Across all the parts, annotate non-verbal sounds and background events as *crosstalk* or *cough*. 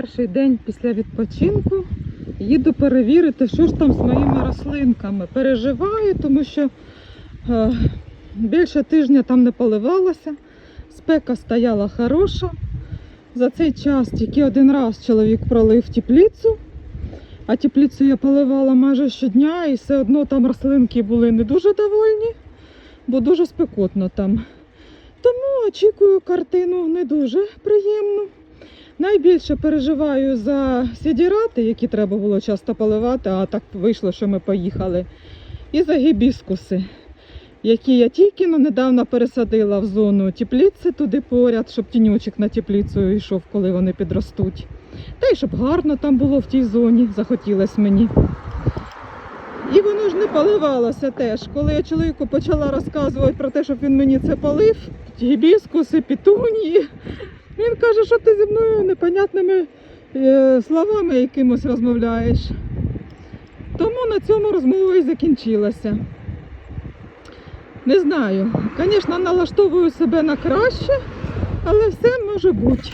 перший день після відпочинку їду перевірити, що ж там з моїми рослинками. Переживаю, тому що е, більше тижня там не поливалося. Спека стояла хороша. За цей час тільки один раз чоловік пролив теплицю, а теплицю я поливала майже щодня, і все одно там рослинки були не дуже довольні, бо дуже спекотно там. Тому очікую картину не дуже приємну. Найбільше переживаю за сідірати, які треба було часто поливати, а так вийшло, що ми поїхали. І за гібіскуси, які я тільки но недавно пересадила в зону теплиці туди поряд, щоб тіньочок на теплицю йшов, коли вони підростуть. Та й щоб гарно там було в тій зоні, захотілося мені. І воно ж не поливалося теж. Коли я чоловіку почала розказувати про те, щоб він мені це полив, гібіскуси, пітунії, він каже, що ти зі мною непонятними е, словами якимось розмовляєш. Тому на цьому розмова і закінчилася. Не знаю. Звісно, налаштовую себе на краще, але все може бути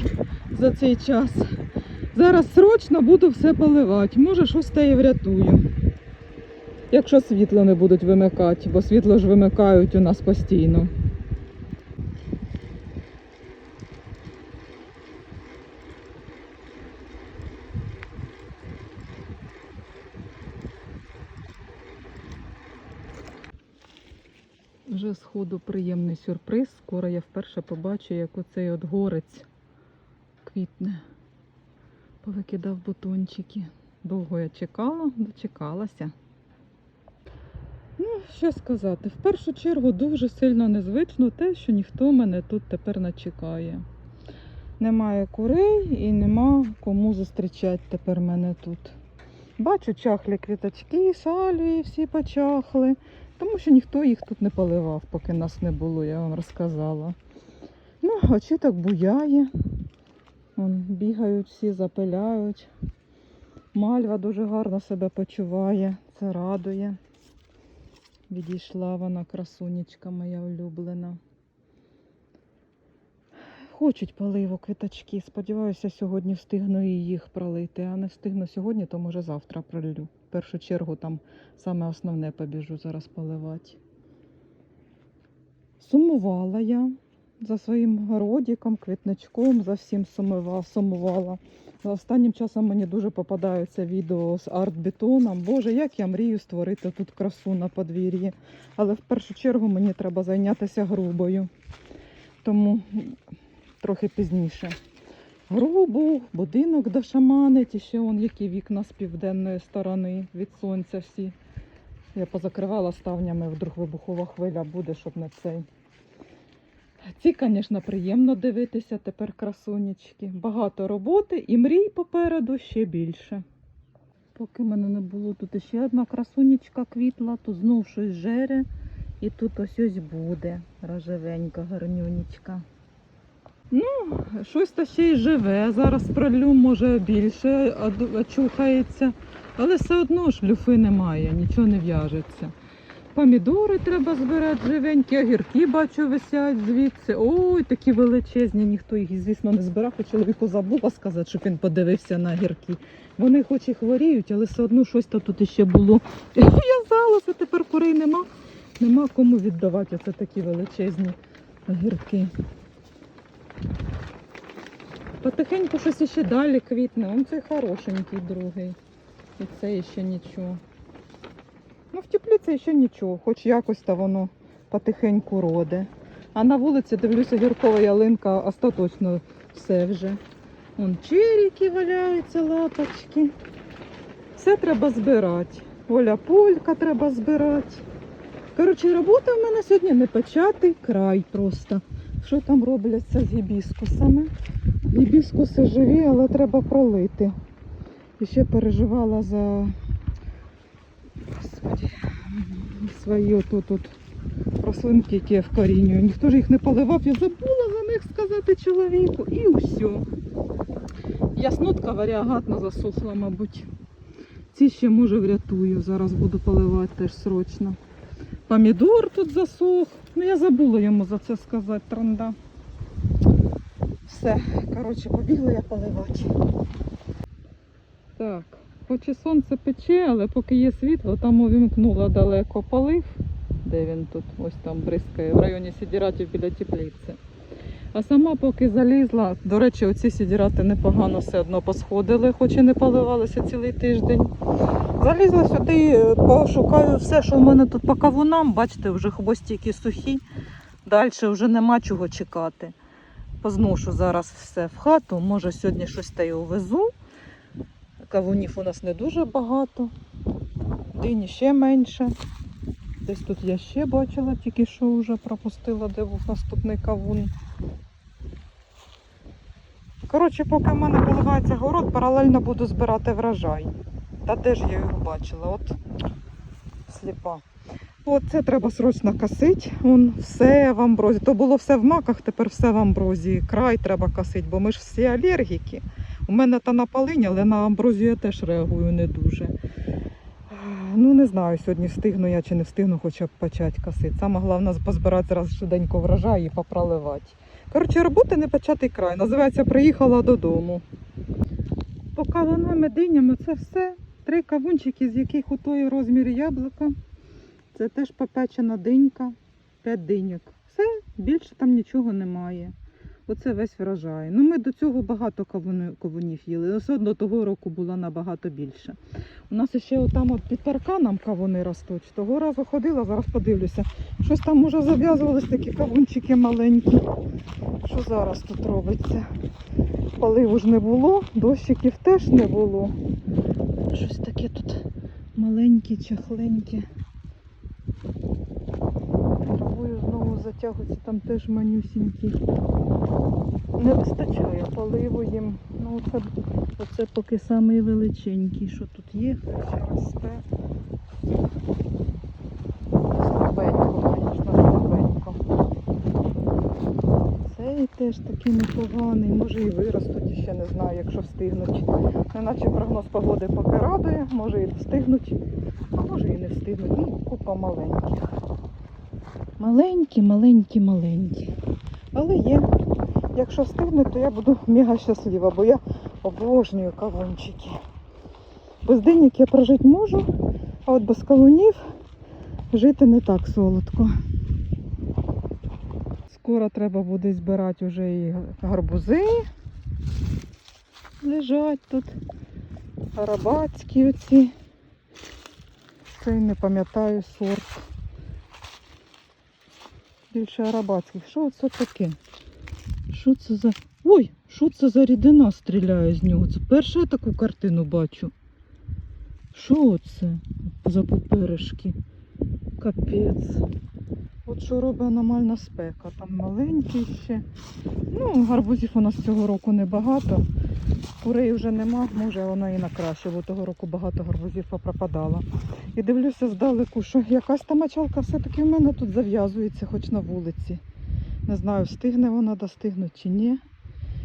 за цей час. Зараз срочно буду все поливати. Може, щось та і врятую. Якщо світло не будуть вимикати, бо світло ж вимикають у нас постійно. Вже сходу приємний сюрприз. Скоро я вперше побачу, як оцей от горець квітне. Повикидав бутончики. Довго я чекала, дочекалася. Ну, що сказати, в першу чергу дуже сильно незвично те, що ніхто мене тут тепер не чекає. Немає курей і нема кому зустрічати тепер мене тут. Бачу, чахлі квіточки, салвії всі почахли, тому що ніхто їх тут не поливав, поки нас не було, я вам розказала. Ну, очіток буяє. Вон, бігають всі, запиляють. Мальва дуже гарно себе почуває, це радує. Відійшла вона, красунечка моя улюблена. Хочуть поливу квіточки. Сподіваюся, сьогодні встигну їх пролити. А не встигну сьогодні, то може завтра пролю. Першу чергу там саме основне побіжу зараз поливати. Сумувала я за своїм городиком, квітничком, за всім сумува- сумувала. Останнім часом мені дуже попадаються відео з арт-бетоном. Боже, як я мрію створити тут красу на подвір'ї. Але в першу чергу мені треба зайнятися грубою. Тому трохи пізніше. Грубу, будинок дошаманить, і ще вон які вікна з південної сторони від сонця всі. Я позакривала ставнями, вдруг вибухова хвиля буде, щоб не цей. Ці, звісно, приємно дивитися тепер красунечки. Багато роботи і мрій попереду ще більше. Поки мене не було, тут ще одна красунечка квітла, тут знов щось жере. І тут ось ось буде рожевенька гарнюнечка. Ну, щось та ще й живе. Зараз пролю, може більше очухається. Але все одно ж люфи немає, нічого не в'яжеться. Помідори треба збирати живенькі, огірки бачу висять звідси. Ой, такі величезні, ніхто їх, звісно, не збирав, а чоловіку забула сказати, щоб він подивився на огірки. Вони хоч і хворіють, але все одно щось тут іще було. *laughs* В'язалося, тепер курей нема. Нема кому віддавати оце такі величезні огірки. Потихеньку щось іще далі квітне. Он цей хорошенький другий. І це ще нічого. Ну, в теплиці ще нічого, хоч якось то воно потихеньку роде. А на вулиці, дивлюся, гіркова ялинка остаточно все вже. Вон черіки валяються, лапочки. Все треба збирати. Оля полька треба збирати. Коротше, робота в мене сьогодні не початий край просто. Що там робляться з гібіскусами? Гібіскуси живі, але треба пролити. І ще переживала за свої тут рослинки, які я вкорінюю. Ніхто ж їх не поливав, я забула за них сказати чоловіку. І все. Яснотка варіагатно засохла, мабуть. Ці ще може врятую. Зараз буду поливати теж срочно. Помідор тут засох. Ну я забула йому за це сказати, транда. Все, коротше, побігла я поливати. Так, хоч і сонце пече, але поки є світло, там увімкнула далеко полив. Де він тут? Ось там бризкає, в районі сідіратів біля теплиці. А сама поки залізла, до речі, оці сідірати непогано все одно посходили, хоч і не поливалися цілий тиждень. Залізла сюди, е, пошукаю все, що в мене тут по кавунам. Бачите, вже хвостики сухі. Далі вже нема чого чекати. Позношу зараз все в хату. Може сьогодні щось та й увезу. Кавунів у нас не дуже багато. Дині ще менше. Десь тут я ще бачила, тільки що вже пропустила, де був наступний кавун. Коротше, поки в мене поливається город, паралельно буду збирати врожай. Та де ж я його бачила? От сліпа. От це треба срочно косити. Вон все в амброзі. То було все в маках, тепер все в амброзії. Край треба косити, бо ми ж всі алергіки. У мене та на полині, але на амброзію я теж реагую не дуже. Ну, не знаю, сьогодні встигну я чи не встигну хоча б почати косити. Саме головне позбирати зараз швиденько врожай і попроливати. Коротше, роботи не початий край. Називається Приїхала додому. По кавунам і динями це все. Три кавунчики, з яких у той розмір яблука. Це теж попечена динька, п'ять диньок. Все, більше там нічого немає. Оце весь врожай. Ну, ми до цього багато кавунів їли. Все одно того року було набагато більше. У нас ще отам от під парканом кавуни ростуть. Того разу ходила, зараз подивлюся. Щось там уже зав'язувались такі кавунчики маленькі. Що зараз тут робиться? Поливу ж не було, дощиків теж не було. Щось таке тут маленьке, чахленьке. Травою знову затягується, там теж манюсінькі. Не вистачає поливу їм. Ну, оце, оце поки самий величенький, що тут є, росте. Слабенько, звісно, слабенько. Цей теж такий непоганий, може і виростуть, ще не знаю, якщо встигнуть. Неначе прогноз погоди поки радує, може і встигнуть, а може і не встигнуть. І купа маленьких. Маленькі, маленькі, маленькі. Але є. Якщо встигне, то я буду мега щаслива, бо я обожнюю кавунчики. Без диняк я прожити можу, а от без кавунів жити не так солодко. Скоро треба буде збирати вже і гарбузи. Лежать тут. Арабатські оці. Цей не пам'ятаю сорт. Більше арабатських. Що це таке? Що це за. Ой, що це за рідина стріляє з нього? Це перша я таку картину бачу. Що це за пуперишки? Капець. От що робить аномальна спека. Там маленький ще. Ну, гарбузів у нас цього року небагато. Курей вже нема, може воно і на краще, бо того року багато гарбузів попропадало. І дивлюся здалеку, що якась там мочалка все-таки в мене тут зав'язується, хоч на вулиці. Не знаю, встигне вона достигнути чи ні.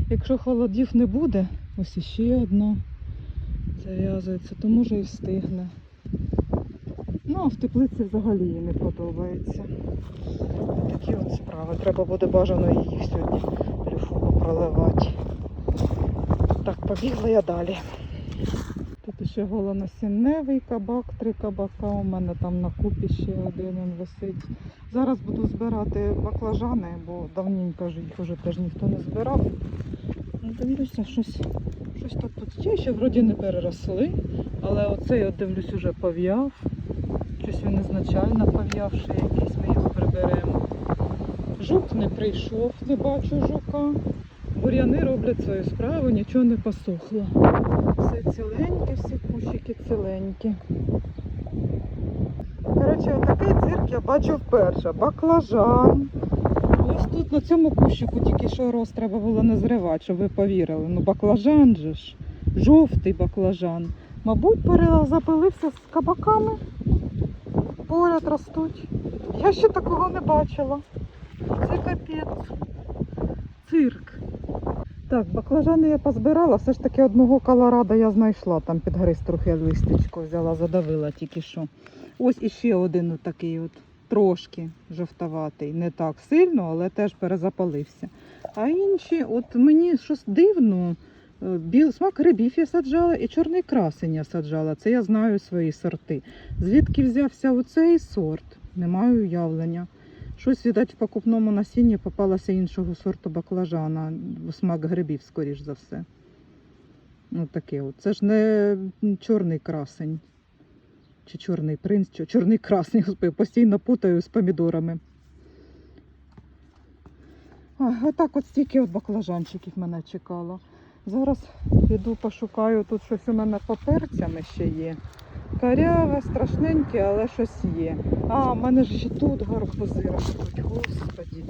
Якщо холодів не буде, ось іще одна зав'язується, то може і встигне. Ну, а в теплиці взагалі їй не подобається. Такі от справи. Треба буде бажано її сьогодні люфу проливати. Так, побігла я далі. Тут ще голоносінневий кабак, три кабака. У мене там на купі ще один він висить. Зараз буду збирати баклажани, бо давненько ж їх вже теж ніхто не збирав. Ну, Дивлюся, щось, щось тут тут ще вроді не переросли, але оцей от дивлюсь уже пов'яв. Щось він ізначально пов'явши якийсь, ми його приберемо. Жук не прийшов, не бачу жука. Бур'яни роблять свою справу, нічого не посохло. Все ціленьке, всі кущики ціленькі. Коротше, отакий цирк я бачу вперше. Баклажан. Ось тут на цьому кущику тільки що роз треба було не зривати, щоб ви повірили. Ну баклажан же ж. Жовтий баклажан. Мабуть, перезапилився з кабаками. Поряд ростуть. Я ще такого не бачила. Це капець. Цирк. Так, баклажани я позбирала, все ж таки одного колорада я знайшла, там підгриз трохи листечко взяла, задавила тільки що. Ось іще один от такий от, трошки жовтоватий. Не так сильно, але теж перезапалився. А інші, от мені щось дивно, Біл, смак грибів я саджала і чорний красень я саджала. Це я знаю свої сорти. Звідки взявся оцей сорт? Не маю уявлення. Щось, видать, в покупному насінні попалося іншого сорту баклажана. Смак грибів, скоріш за все. Ну, таке от. Це ж не чорний красень. Чи чорний принц, чи чорний красний, *laughs* постійно путаю з помідорами. А, отак от стільки от баклажанчиків мене чекало. Зараз піду пошукаю, тут щось у мене по перцями ще є. Каряве, страшненьке, але щось є. А, в мене ж ще тут гарбузи ростуть. Господі,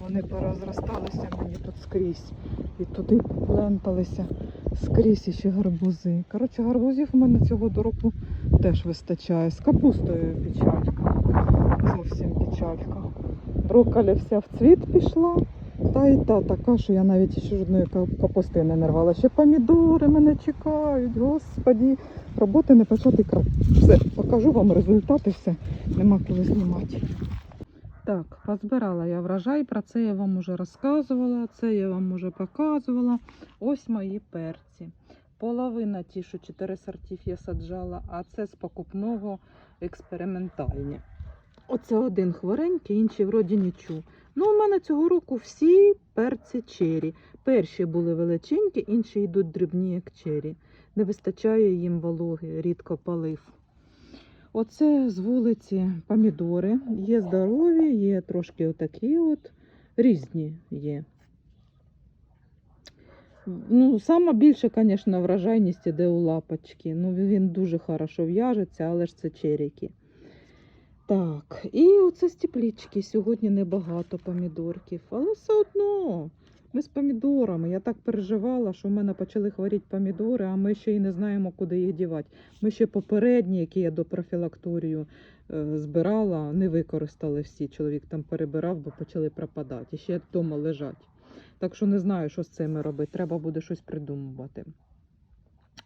вони порозросталися мені тут скрізь. І туди пленталися скрізь іще гарбузи. Коротше, гарбузів у мене цього до року теж вистачає. З капустою печалька. Зовсім печалька. Брокколи вся в цвіт пішла. Та і та така, що я навіть ще жодної кап- капусти не нарвала. Ще помідори мене чекають. Господі, роботи не початий край. Все, покажу вам результати, все. Нема коли знімати. Так, позбирала я врожай, про це я вам уже розказувала, це я вам уже показувала. Ось мої перці. Половина ті, що чотири сортів я саджала, а це з покупного експериментальні. Оце один хворенький, інший вроді нічого. Ну, у мене цього року всі перці чері. Перші були величенькі, інші йдуть дрібні, як чері. Не вистачає їм вологи, рідко палив. Оце з вулиці помідори. Є здорові, є трошки отакі от, різні є. Ну, сама більше, звісно, вражайність іде у лапочки. Ну, він дуже хорошо в'яжеться, але ж це черіки. Так, і оце з теплічки. Сьогодні небагато помідорків, але все одно. Ми з помідорами. Я так переживала, що в мене почали хворіти помідори, а ми ще й не знаємо, куди їх дівати. Ми ще попередні, які я до профілакторію е, збирала, не використали всі. Чоловік там перебирав, бо почали пропадати. І ще вдома лежать. Так що не знаю, що з цими робити. Треба буде щось придумувати.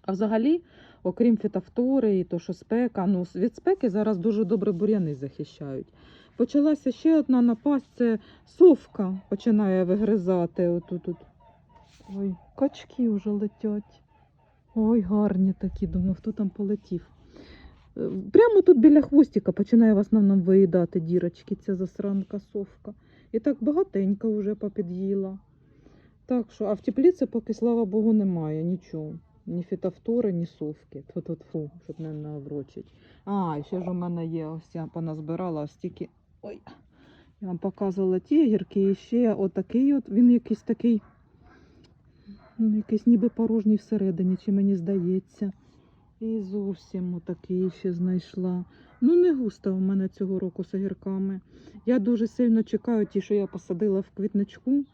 А взагалі, окрім фітофтори і то, що спека, ну від спеки зараз дуже добре бур'яни захищають. Почалася ще одна напасть, це совка починає вигризати. Отут. -от. Ой, качки вже летять. Ой, гарні такі, думаю, хто там полетів. Е, Прямо тут біля хвостика починає в основному виїдати дірочки, ця засранка совка. І так багатенько вже попід'їла. Так що, а в тепліці поки, слава Богу, немає нічого. Ні фітофтори, ні совки. *laughs* Тут от фу, щоб не наврочить. А, ще ж у мене є, ось я поназбирала ось тільки. Ой, я вам показувала ті гірки, і ще отакий от, він якийсь такий, ну, якийсь ніби порожній всередині, чи мені здається. І зовсім отакий ще знайшла. Ну, не густо у мене цього року з огірками. Я дуже сильно чекаю ті, що я посадила в квітничку,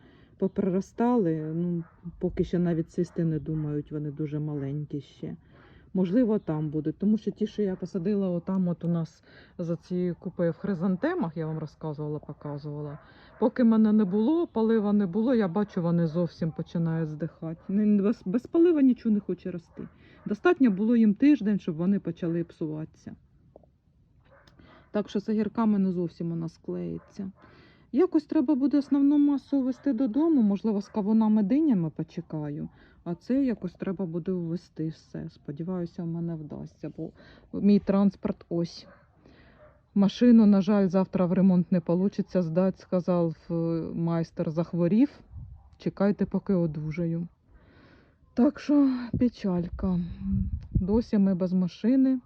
поприростали. Ну, поки ще навіть цисти не думають, вони дуже маленькі ще. Можливо, там будуть, тому що ті, що я посадила отам, от у нас за цією купою в хризантемах, я вам розказувала, показувала. Поки мене не було, палива не було, я бачу, вони зовсім починають здихати. Без, без палива нічого не хоче рости. Достатньо було їм тиждень, щоб вони почали псуватися. Так що з огірками не зовсім у нас клеїться. Якось треба буде основну масу вести додому, можливо, з кавунами динями почекаю. А це якось треба буде ввести все. Сподіваюся, в мене вдасться, бо мій транспорт ось. Машину, на жаль, завтра в ремонт не вийде здати, сказав е, майстер, захворів. Чекайте, поки одужаю. Так що печалька. Досі ми без машини,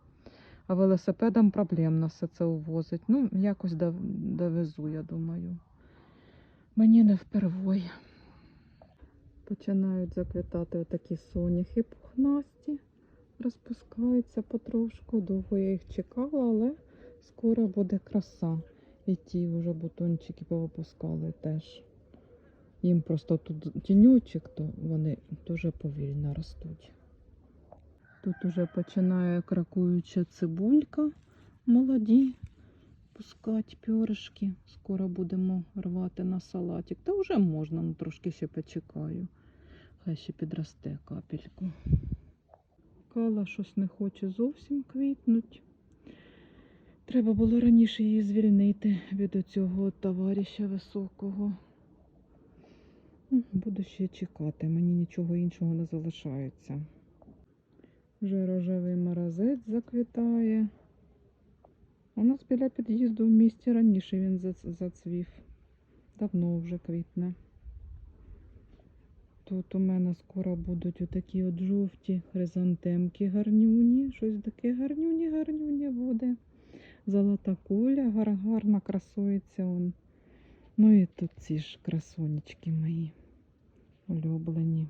а велосипедом проблемно все це увозить. Ну, якось довезу, я думаю. Мені не впервой. Починають заквітати отакі соняхи пухнасті, розпускаються потрошку. Довго я їх чекала, але скоро буде краса. І ті вже бутончики повипускали теж. Їм просто тут тіньочок, то вони дуже повільно ростуть. Тут уже починає кракуюча цибулька, молоді, пускати пьоришки. Скоро будемо рвати на салатик. Та вже можна, ну трошки ще почекаю. Хай ще підросте капельку. Кала щось не хоче зовсім квітнуть. Треба було раніше її звільнити від оцього товариша високого. Буду ще чекати, мені нічого іншого не залишається. Вже рожевий морозець заквітає. У нас біля під'їзду в місті раніше він зацвів. Давно вже квітне. Тут у мене скоро будуть отакі от жовті хризантемки гарнюні. Щось таке гарнюні, гарнюні буде. Золота куля гар- гарно красується. Он. Ну і тут ці ж красунечки мої улюблені.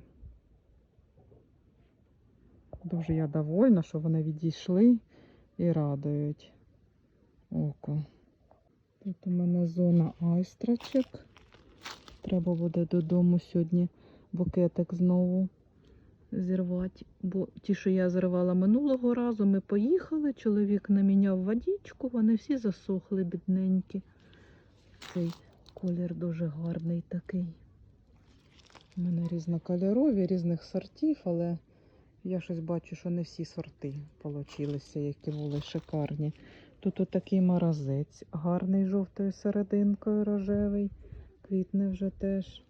Дуже я довольна, що вони відійшли і радують око. Тут у мене зона айстрачок. Треба буде додому сьогодні букетик знову зірвати. Бо ті, що я зривала минулого разу, ми поїхали, чоловік наміняв водичку, вони всі засохли бідненькі. Цей колір дуже гарний такий. У мене різнокольорові, різних сортів, але я щось бачу, що не всі сорти получилися, які були шикарні. Тут отакий морозець, гарний жовтою серединкою рожевий. Квітне вже теж.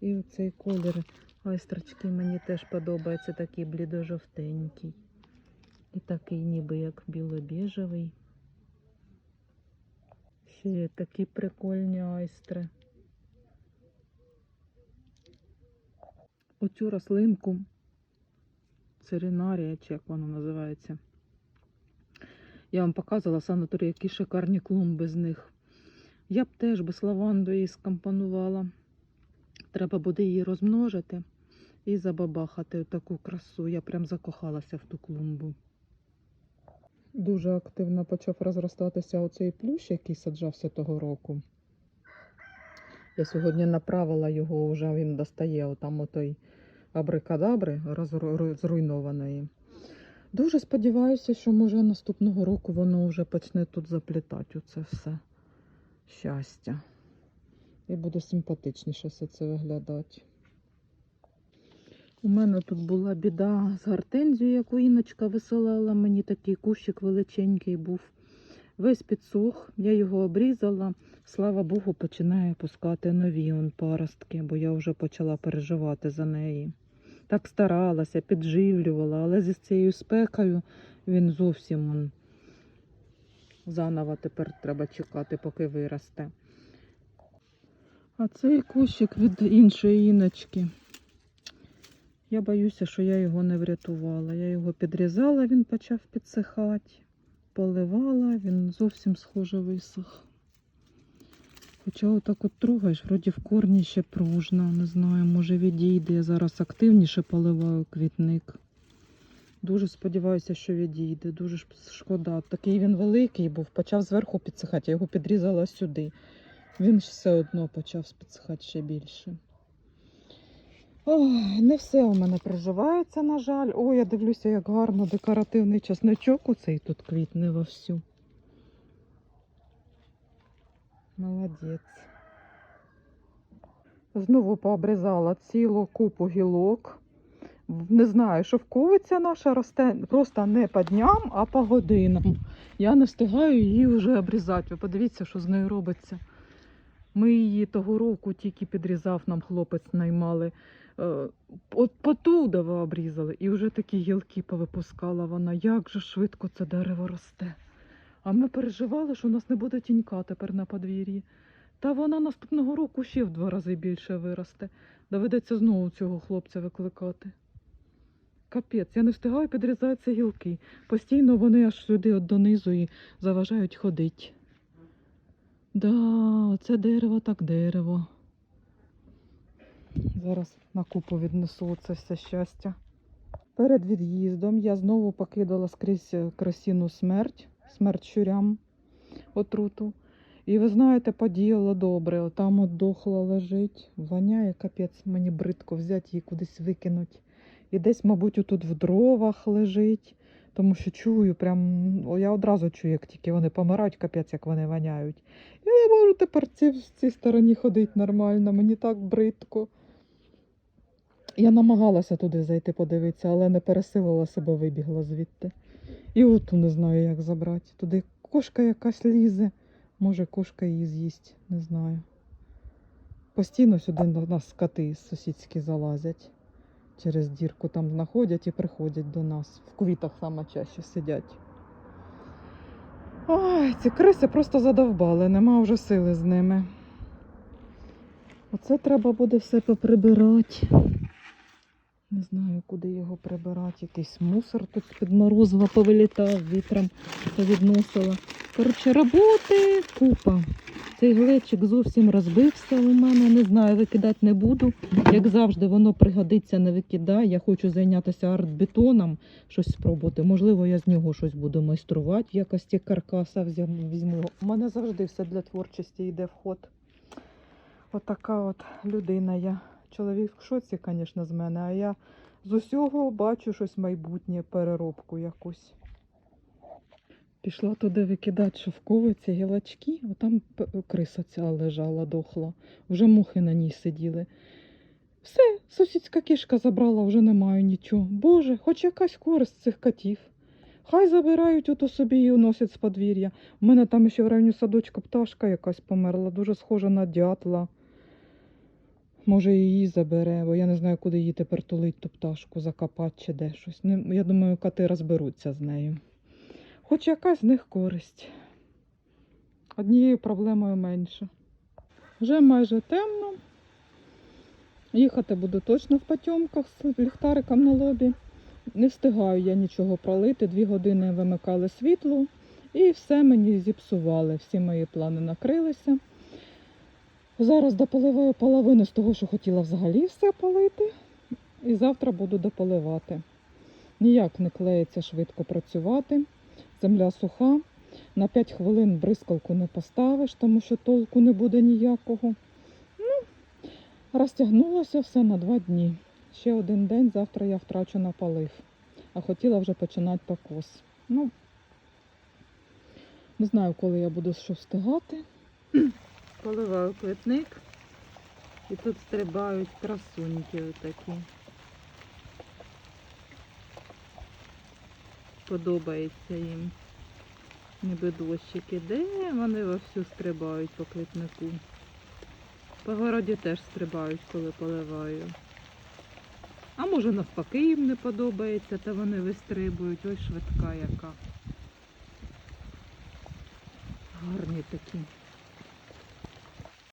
І оцей колір айстрочки мені теж подобається, такий блідо-жовтенький. І такий ніби як біло-біжевий. Ще є такі прикольні айстри. Оцю рослинку церинарія, чи як вона називається. Я вам показувала санаторі, які шикарні клумби з них. Я б теж без лаванду її скомпонувала. Треба буде її розмножити і забабахати таку красу. Я прям закохалася в ту клумбу. Дуже активно почав розростатися оцей плющ, який саджався того року. Я сьогодні направила його, вже він достає отам отой абрикадабри зруйнованої. Дуже сподіваюся, що може наступного року воно вже почне тут заплітати оце все щастя. І буде симпатичніше все це виглядати. У мене тут була біда з гортензією, яку Іночка висилала. Мені такий кущик величенький був. Весь підсох, я його обрізала. Слава Богу, починає пускати нові он паростки, бо я вже почала переживати за неї. Так старалася, підживлювала, але зі цією спекою він зовсім он, заново тепер треба чекати, поки виросте. А цей кущик від іншої іночки. Я боюся, що я його не врятувала. Я його підрізала, він почав підсихати, поливала, він зовсім схоже висох. Хоча отак от трогаєш, вроді в корні ще пружна, не знаю, може відійде. Я зараз активніше поливаю квітник. Дуже сподіваюся, що відійде. Дуже шкода. Такий він великий був, почав зверху підсихати, я його підрізала сюди. Він все одно почав підсихати ще більше. Ой, не все у мене приживається, на жаль. Ой, я дивлюся, як гарно декоративний часничок у цей тут квітне вовсю. Молодець. Знову пообрізала цілу купу гілок. Не знаю, шовковиця наша росте просто не по дням, а по годинам. Я не встигаю її вже обрізати. Ви подивіться, що з нею робиться. Ми її того року тільки підрізав, нам хлопець наймали. Е, От потудово обрізали, і вже такі гілки повипускала вона. Як же швидко це дерево росте. А ми переживали, що у нас не буде тінька тепер на подвір'ї. Та вона наступного року ще в два рази більше виросте. Доведеться знову цього хлопця викликати. Капець, я не встигаю підрізати ці гілки. Постійно вони аж сюди от донизу і заважають ходити. Да, це дерево так дерево. Зараз на купу віднесу це все щастя. Перед від'їздом я знову покидала скрізь е, красіну смерть, смерть щурям отруту. І ви знаєте, подіяло добре. Отам от дохла лежить, воняє капець, мені бридко взяти її кудись викинуть. І десь, мабуть, отут в дровах лежить, тому що чую, прям я одразу чую, як тільки вони помирають, капець, як вони воняють. Я не можу тепер ці, в цій стороні ходити нормально, мені так бридко. Я намагалася туди зайти подивитися, але не пересилила себе, вибігла звідти. І оту не знаю, як забрати. Туди кошка якась лізе. Може, кошка її з'їсть, не знаю. Постійно сюди до нас коти сусідські залазять. Через дірку там знаходять і приходять до нас. В квітах саме чаще сидять. Ой, ці криси просто задовбали, нема вже сили з ними. Оце треба буде все поприбирати. Не знаю, куди його прибирати. Якийсь мусор тут з-під повилітав, вітром повідносила. Коротше, роботи купа. Цей глечик зовсім розбився у мене. Не знаю, викидати не буду. Як завжди, воно пригодиться, не викидаю. Я хочу зайнятися артбетоном, щось спробувати. Можливо, я з нього щось буду майструвати в якості каркаса візьму. У мене завжди все для творчості йде в ход. Отака от людина я. Чоловік в шоці, звісно, з мене, а я з усього бачу щось майбутнє, переробку якусь. Пішла туди викидати шовковиці, гілочки, отам криса ця лежала, дохла. Вже мухи на ній сиділи. Все, сусідська кішка забрала, вже не маю нічого. Боже, хоч якась користь цих котів. Хай забирають ото собі і уносять з подвір'я. У мене там ще в районі садочка пташка якась померла, дуже схожа на дятла. Може, її забере, бо я не знаю, куди її тепер тулить ту пташку, закопати чи де щось. Ну, я думаю, коти розберуться з нею. Хоч якась з них користь. Однією проблемою менше. Вже майже темно. Їхати буду точно в потьомках з ліхтариком на лобі. Не встигаю я нічого пролити. Дві години вимикали світло і все мені зіпсували. Всі мої плани накрилися. Зараз дополиваю половину з того, що хотіла взагалі все полити. І завтра буду дополивати. Ніяк не клеїться швидко працювати. Земля суха. На 5 хвилин бризкалку не поставиш, тому що толку не буде ніякого. Ну, розтягнулося все на два дні. Ще один день, завтра я втрачу на полив. А хотіла вже починати покос. Ну, не знаю, коли я буду що встигати. Поливаю квітник. І тут стрибають красуньки отакі. Подобається їм. Ніби дощик іде, вони вовсю стрибають по квітнику. По городі теж стрибають, коли поливаю. А може навпаки їм не подобається, та вони вистрибують. Ой, швидка яка. Гарні такі.